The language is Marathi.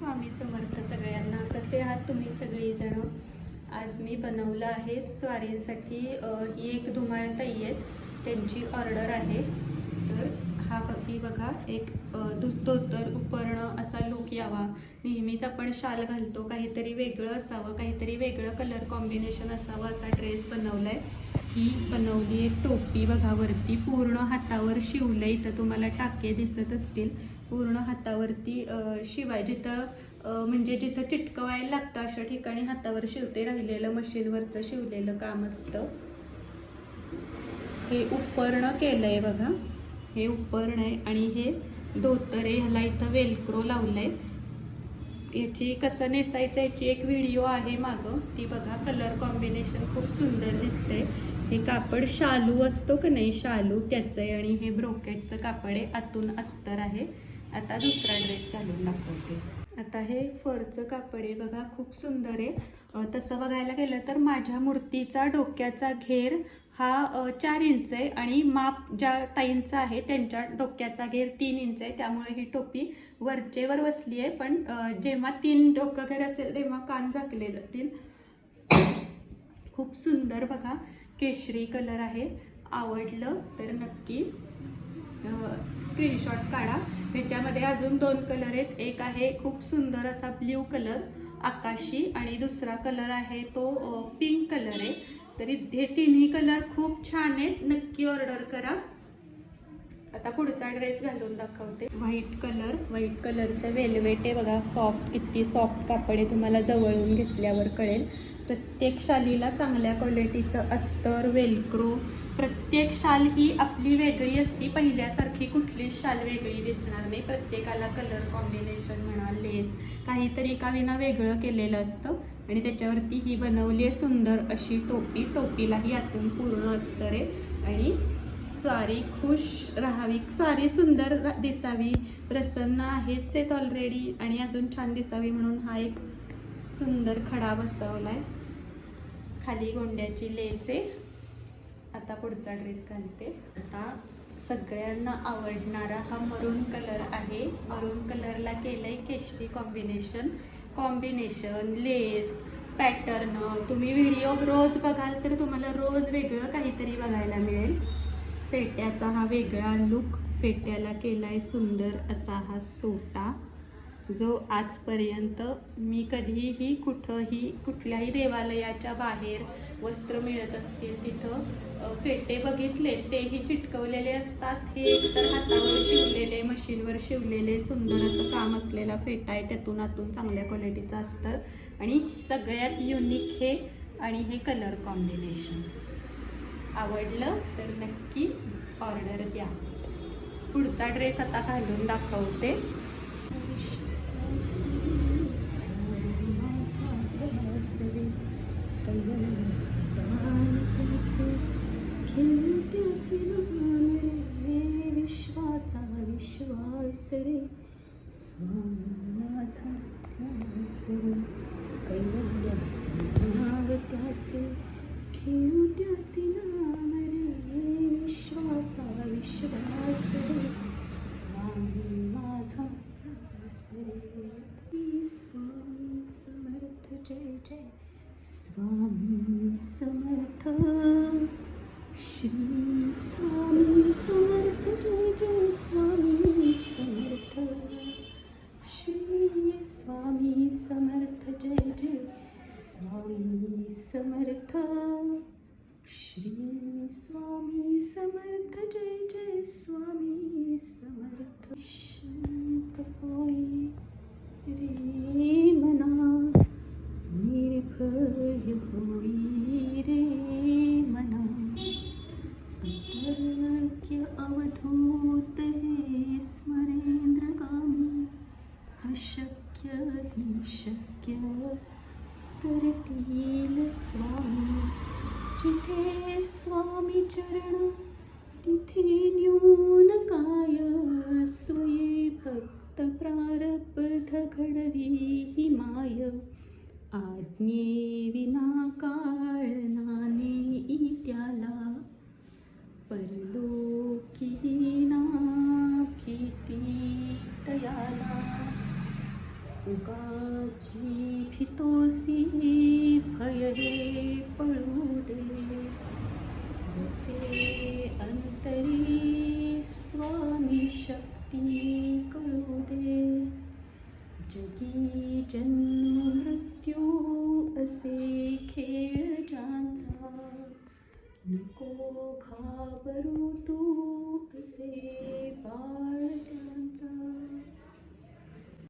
स्वामी समर्थ सगळ्यांना. कसे आहात तुम्ही सगळीजण? आज मी बनवलं आहे स्वारींसाठी ही एक धुमाळताई आहेत. त्यांची ऑर्डर आहे. बघा एक अ, धो- धोतर उपरणं असा लुक यावा. नेहमीच आपण शाल घालतो काहीतरी वेगळं असावं काहीतरी वेगळं कलर कॉम्बिनेशन असावं असा ड्रेस बनवलाय. ही बनवली एक टोपी बघा वरती. पूर्ण हातावर शिवलंय इथं तुम्हाला टाके दिसत असतील. पूर्ण हातावरती शिवाय जिथं म्हणजे जिथं चिटकवायला लागतं अशा ठिकाणी हातावर शिवते राहिलेलं मशीनवरचं शिवलेलं काम असतं. हे उपरणं केलंय बघा. हे उपरण आहे आणि हे धोतर आहे ह्याला इथं वेलक्रो लावलंय. याची कसं नेसायचं याची एक व्हिडिओ आहे मागं. ती बघा कलर कॉम्बिनेशन खूप सुंदर दिसते हे कापड शालू असतो का नाही? शालू त्याचं आहे आणि हे ब्रोकेटचं कापड आहे. आतून अस्तर आहे. आता दुसरा ड्रेस घालून दाखवते. आता हे फरचं कापड आहे बघा खूप सुंदर आहे. तसं बघायला गेलं तर माझ्या मूर्तीचा डोक्याचा घेर हा चार इंच आहे आणि माप ज्या ताईंचा आहे त्यांच्या डोक्याचा घेर तीन इंच आहे. त्यामुळे ही टोपी वरचेवर बसली आहे. पण जेव्हा तीन डोकं घेर असेल तेव्हा कान झाकले जातील खूप सुंदर बघा केशरी कलर आहे. आवडलं तर नक्की स्क्रीनशॉट काढा. ह्याच्यामध्ये अजून दोन कलर आहेत. एक आहे खूप सुंदर असा ब्ल्यू कलर आकाशी. आणि दुसरा कलर आहे तो पिंक कलर आहे. तरी हे तिन्ही कलर. खूप छान आहेत नक्की ऑर्डर करा. आता पुढचा ड्रेस घालून दाखवते. व्हाईट कलर व्हाईट कलरचं वेलवेट आहे बघा. सॉफ्ट किती सॉफ्ट कापड आहे. तुम्हाला जवळून घेतल्यावर कळेल. प्रत्येक शालीला चांगल्या क्वालिटीचं अस्तर वेलक्रो प्रत्येक शाल ही आपली वेगळी असती. पहिल्यासारखी कुठलीच शाल वेगळी दिसणार नाही. प्रत्येकाला कलर कॉम्बिनेशन म्हणा लेस काहीतरी एका विना वेगळं केलेलं असतं. आणि त्याच्यावरती ही बनवली आहे सुंदर अशी टोपी. टोपीलाही आतून पूर्ण अस्तर आहे. आणि स्वारी खुश राहावी. स्वारी सुंदर दिसावी. प्रसन्न आहेच आहेत ऑलरेडी आणि अजून छान दिसावी म्हणून हा एक सुंदर खडा बसवला आहे खाली गोंड्याची लेस आहे. आता पुढचा ड्रेस घालते. आता सगळ्यांना आवडणारा हा मरून कलर आहे. मरून कलरला केलंय केशरी कॉम्बिनेशन कॉम्बिनेशन लेस पॅटर्न तुम्ही व्हिडिओ रोज बघाल तर तुम्हाला रोज वेगळं काहीतरी बघायला मिळेल. फेट्याचा हा वेगळा लुक फेट्याला केला आहे सुंदर असा हा सोटा जो आजपर्यंत मी कधीही कुठंही कुठल्याही देवालयाच्या बाहेर वस्त्र मिळत असतील तिथं फेटे बघितले तेही चिटकवलेले असतात. हे एकतर हातावर शिवलेले मशीनवर शिवलेले सुंदर असं काम असलेला फेटा आहे. त्यातून आतून चांगल्या क्वालिटीचं असतं. आणि सगळ्यात युनिक हे आणि हे कलर कॉम्बिनेशन आवडलं तर नक्की ऑर्डर द्या. पुढचा ड्रेस आता घालून दाखवते. विश्वाचा विश्वास रे स्वामी माझा ध्यास रे कैवल्याचे नाव त्याचे खेळू त्याचे नाम रे विश्वाचा विश्वास रे स्वामी माझा ध्यास रे स्वामी समर्थ जय जय. स्वामी समर्थ श्री स्वामी समर्थ जय जय. स्वामी समर्थ जय जय स्वामी समर्थ। शांत होई रे मना निर्भय होई रे मना। तर्क्य अवधूत हे स्मरेंद्रगामी अशक्य हि शक्य करतील स्वामी जिथे स्वामी चरण तिथे न्यून काय स्वये भक्त प्रारब्ध घडवी ही माय. आज्ञे विना काळ त्याला परलोकी ना भीती तयाला. उगाची भय हे पळू दे. बसे अंतरी स्वामी शक्ती कळू दे। जगी जन्म मृत्यू असे खेळ ज्यांचा नको घाबरू तू असे बाळ त्यांचा